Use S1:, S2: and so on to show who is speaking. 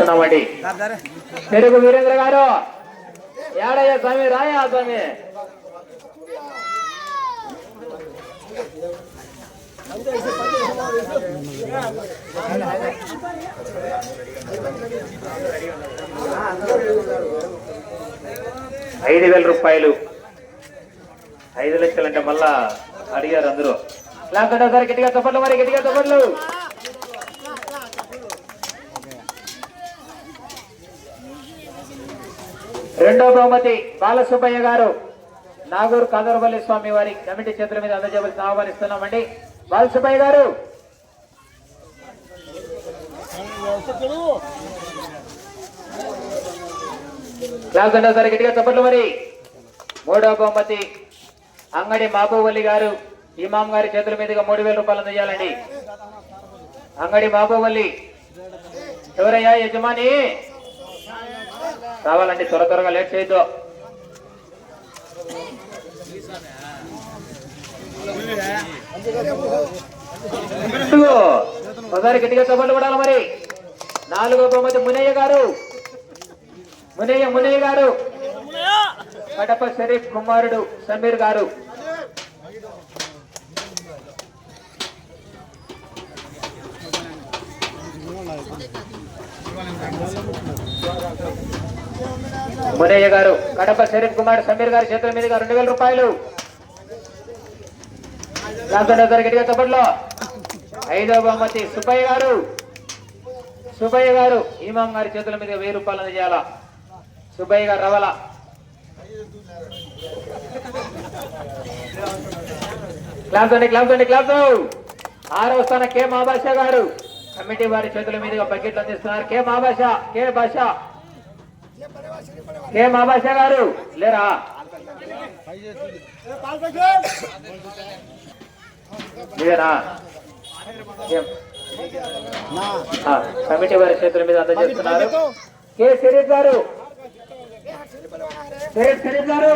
S1: చేస్తున్నామండి తెలుగు వీరేంద్ర గారు. ఏడయ్య స్వామి రాయా స్వామి. ఐదు వేల రూపాయలు. ఐదు లక్షలు అంటే మళ్ళా అడిగారు అందరూ. లేకుండా సార్ గట్టిగా తప్పట్లు మరి గట్టిగా తప్పట్లు. రెండో బహుమతి బాలసుబ్బయ్య గారు. నాగూరు కాదరపల్లి స్వామి వారి కమిటీ చేతుల మీద అందజేయవలసిన ఆహ్వానిస్తున్నామండి. బాలసుబ్బయ్య గారు. క్లాస్ అంటే గట్టిగా తప్పట్లు మరి. మూడో బహుమతి అంగడి మాబోవల్లి గారు. ఇమాం గారి చేతుల మీదుగా మూడు వేల రూపాయలు అందజేయాలండి. అంగడి మాబోవల్లి. ఎవరయ్యా యజమాని? రావాలండి త్వర త్వరగా లేట్ చేయొద్దు. ఒకసారి గట్టిగా చప్పట్లు పడాలి మరి. నాలుగో బహుమతి మునయ్య గారు. మునయ్య మునయ్య గారు. కడప షరీఫ్ కుమారుడు సమీర్ గారు. మునయ్య గారు కడప శరీఫ్ కుమార్ సమీర్ గారి చేతుల మీదుగా రెండు వేల రూపాయలు. గట్టిగా తప్పట్లో ఐదవ బహుమతి సుబ్బయ్య గారు. సుబ్బయ్య గారు ఈమాం గారి చేతుల మీద వెయ్యి రూపాయలు అందజేయాల? సుబ్బయ్య గారు రవల? క్లాస్ అండి క్లాస్ అండి క్లాస్ ఆరవ స్థానం కె మాబాష గారు. కమిటీ వారి చేతుల మీదుగా బకెట్లు అందిస్తున్నారు. కె మాభాష కె భాష? కె మాబాష గారు? లేరా? మీరేనా కమిటీ వారి చేతుల మీద అందజేస్తున్నారు కె శరీఫ్ గారు? శరీఫ్ గారు.